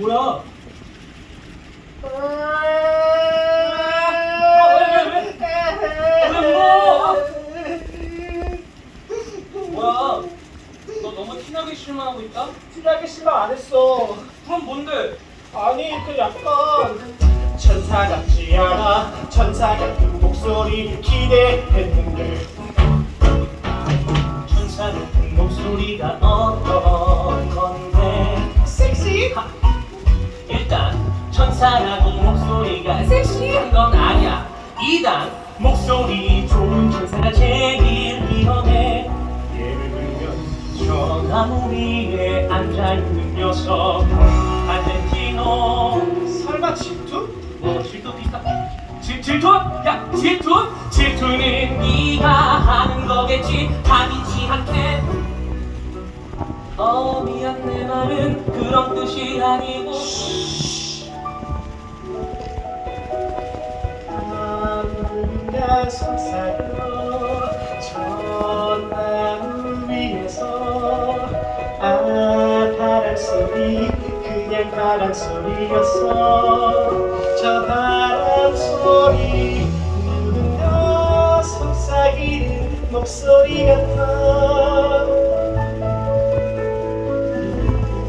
뭐야? 뭐야? 너 너무 티나게 실망하고 있다? 티나게 실망 안 했어. 그럼 뭔데? 아니 그 약간 천사 같지 않아 천사 같은 목소리 기대했는데 사라고 목소리가 섹시한 건 아니야. 이단 목소리 좋은 천사가 제일 위험해. 예를 들면 저 나무 위에 앉아있는 녀석 알렌티노 설마 질투? 뭐 질투 비슷한 질, 질투? 야 질투? 질투는 네가 하는 거겠지 당연치 않게 어 미안 내 말은 그런 뜻이 아니고 그냥 바람 소리였어. 저 바람 소리 누군가 속삭이는 목소리 같아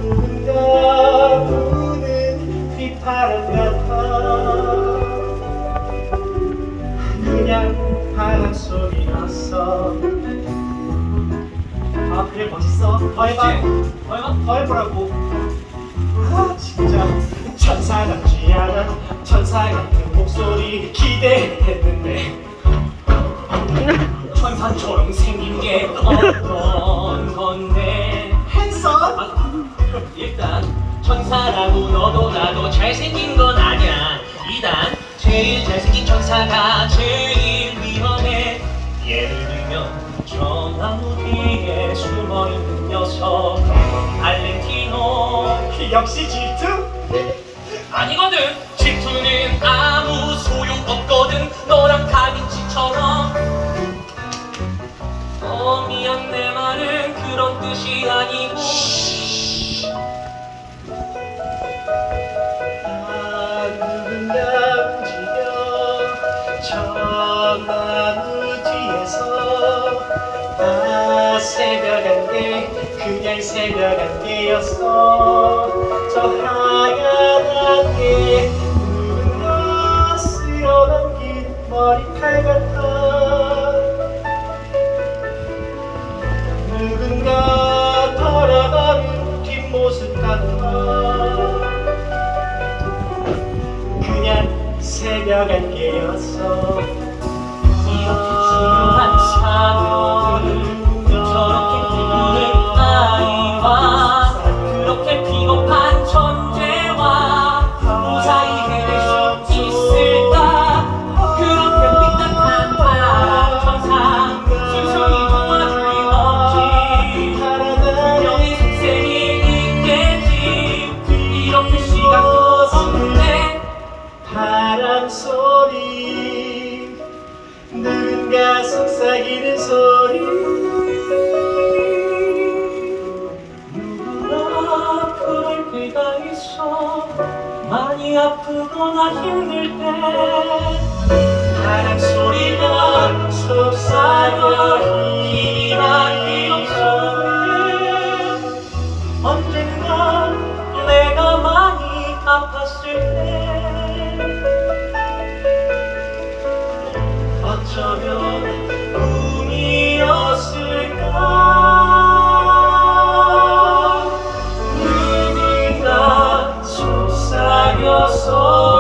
누군가 부는 휘파람 같아 그냥 바람 소리였어. 아 그래 멋있어. 더 해봐. 얼마? 더 해보라고. 아 진짜. 천사 같지 않아. 천사 같은 목소리 기대했는데. 천사처럼 생긴 게 어떤 건데? 핸섬 아, 일단 천사라고 너도 나도 잘생긴 건 아니야. 이단 제일 잘생긴 천사가 제일 나무 뒤에 숨어 있는 녀석. 알렌티노. 역시 질투? 아니거든. 질투는 아무 소용 없거든. 너랑 다빈치처럼. 어 미안 내 말은 그런 뜻이 아니 그냥 새벽 안개였어. 저 하얀 안개 누군가 쓸어넘긴 머리칼 같아. 누군가 돌아가는 뒷모습 같아. 그냥 새벽 안개였어 속삭이는 소리. 누구나 그럴 때가 있어. 많이 아프거나 힘들 때. 바람 소리가 속삭여 힘이란 없어 언젠가 내가 많이 아팠을 때. 어쩌면 속삭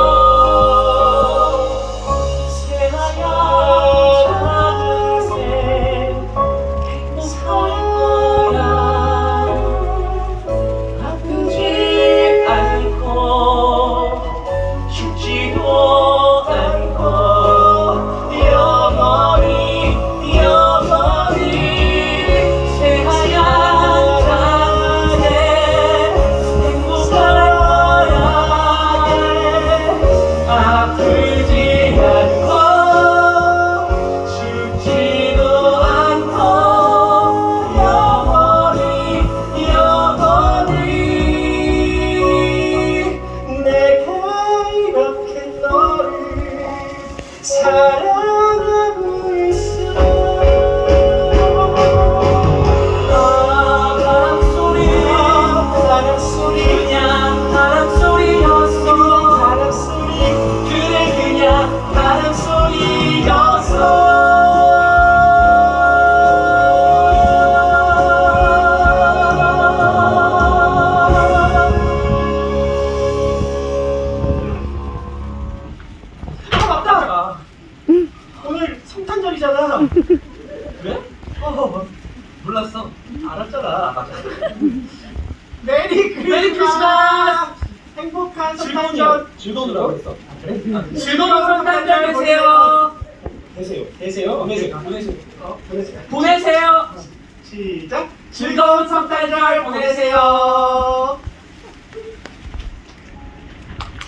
Turn 몰랐어. 알았잖아. 메리 크리스마스! 행복한 성탄절! 즐거우라고 했어. 아, 그래? 아, 아 즐거운 성탄절 되세요! 되세요. 되세요. 보내세요. 보내세요. 어, 보내세요. 보내세요. 시작! 즐거운 성탄절 보내세요!